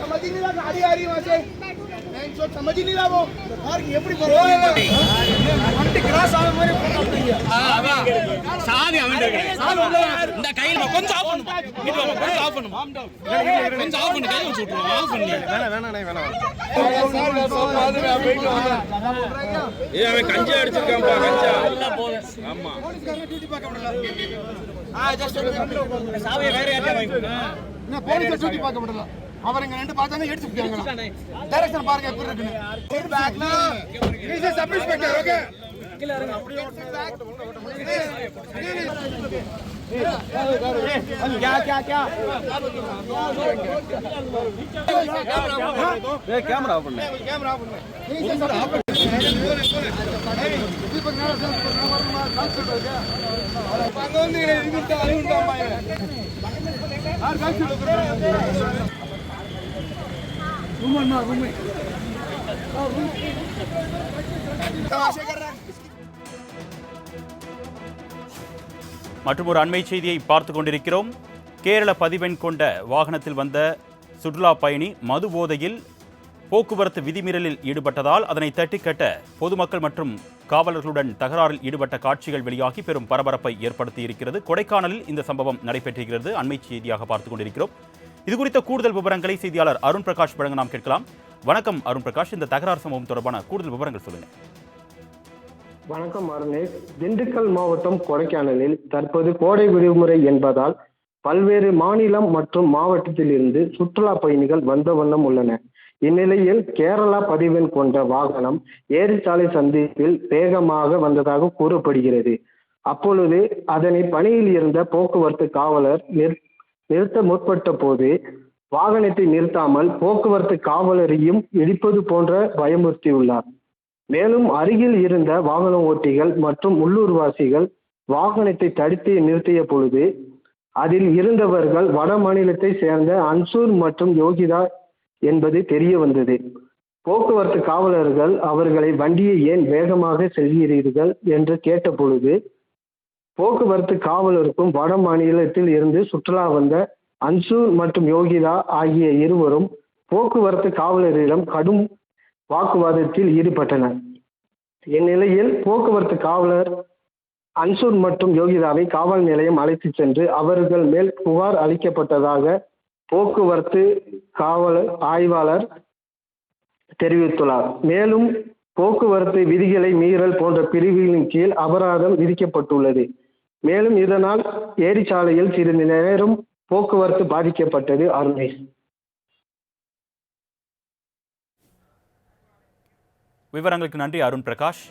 समझ ही नहीं रहा गाड़ी आ रही वहाँ से समझ ही नहीं। रहा वो और சாவி அவன் இந்த கையில கொஞ்சம் ஆஃப் பண்ணு இது வாங்க, கொஞ்சம் ஆஃப் பண்ணு கொஞ்சம் ஆஃப் பண்ணு கையில வச்சு விட்டுருவோம் ஆஃப் பண்ணி. ஏய் அவன் கஞ்சா அடிச்சிருக்கான்பா கஞ்சா. ஆமா. சாவியை வேற யார்கிட்ட வாங்கி நான் போலீஸ் டியூட்டி பார்க்க முடியல அவர் இங்க ரெண்டு பார்த்தானே எடுத்து விட்டாங்க டைரக்ஷன் பாருங்க எப்படி இருக்குன்னு பேக்ல இஸ் சப் இன்ஸ்பெக்டர் ஓகே क्या क्या क्या கேமரா பண்ணு कैमरा ऑफ है दीपक नारायण அங்க வந்து இதுட்டா அதுட்டாமா ஆர் காட்சி ரூமன் மா மற்றும் ஒரு அண்மை செய்தியை பார்த்து கொண்டிருக்கிறோம். கேரள பதிவெண் கொண்ட வாகனத்தில் வந்த சுற்றுலா பயணி மது போதையில் போக்குவரத்து விதிமீறலில் ஈடுபட்டதால் அதனை தட்டிக்கட்ட பொதுமக்கள் மற்றும் காவலர்களுடன் தகராறில் ஈடுபட்ட காட்சிகள் வெளியாகி பெரும் பரபரப்பை ஏற்படுத்தி இருக்கிறது கொடைக்கானலில் இந்த சம்பவம் நடைபெற்றிருக்கிறது. அண்மை செய்தியாக பார்த்துக் கொண்டிருக்கிறோம். இது குறித்த கூடுதல் விவரங்களை செய்தியாளர் அருண் பிரகாஷ் வழங்க நாம் கேட்கலாம். வணக்கம் அருண் பிரகாஷ். இந்த தகராறு சம்பவம் தொடர்பான கூடுதல் விவரங்கள் சொல்லுங்க. வணக்கம் அருணேஷ் திண்டுக்கல் மாவட்டம் கொடைக்கானலில் தற்போது கோடை விடுமுறை என்பதால் பல்வேறு மாநிலம் மற்றும் மாவட்டத்தில் இருந்து சுற்றுலா பயணிகள் வந்த வண்ணம் உள்ளன. இந்நிலையில் கேரளா பதிவெண் கொண்ட வாகனம் ஏரிச்சாலை சந்திப்பில் வேகமாக வந்ததாக கூறப்படுகிறது. அப்பொழுது அதனை பணியில் இருந்த போக்குவரத்து காவலர் நிற்- நிறுத்த முற்பட்ட போது வாகனத்தை நிறுத்தாமல் போக்குவரத்து காவலரையும் இடிப்பது போன்ற பயமுறுத்தியுள்ளார் மேலும் அருகில் இருந்த வாகன ஓட்டிகள் மற்றும் உள்ளூர்வாசிகள் வாகனத்தை தடுத்து நிறுத்திய பொழுது அதில் இருந்தவர்கள் வட மாநிலத்தை சேர்ந்த அன்சூர் மற்றும் யோகிதா என்பது தெரிய வந்தது. போக்குவரத்து காவலர்கள் அவர்களை வண்டியை ஏன் வேகமாக செல்கிறீர்கள் என்று கேட்ட பொழுது போக்குவரத்து காவலருக்கும் வட மாநிலத்தில் இருந்து சுற்றுலா வந்த அன்சூர் மற்றும் யோகிதா ஆகிய இருவரும் போக்குவரத்து காவலரிடம் கடும் வாக்குவாதத்தில் ஈடுபட்டனர். இந்நிலையில் போக்குவரத்து காவலர் அன்சூர் மற்றும் யோகிதாவை காவல் நிலையம் அழைத்து சென்று அவர்கள் மேல் புகார் அளிக்கப்பட்டதாக போக்குவரத்து காவலர் ஆய்வாளர் தெரிவித்துள்ளார். மேலும் போக்குவரத்து விதிகளை மீறல் போன்ற பிரிவுகளின் கீழ் அபராதம் விதிக்கப்பட்டுள்ளது. மேலும் இதனால் ஏரிச்சாலையில் சிறிது நேரம் போக்குவரத்து பாதிக்கப்பட்டது அருமை. விவரங்களுக்கு நன்றி அருண் பிரகாஷ்.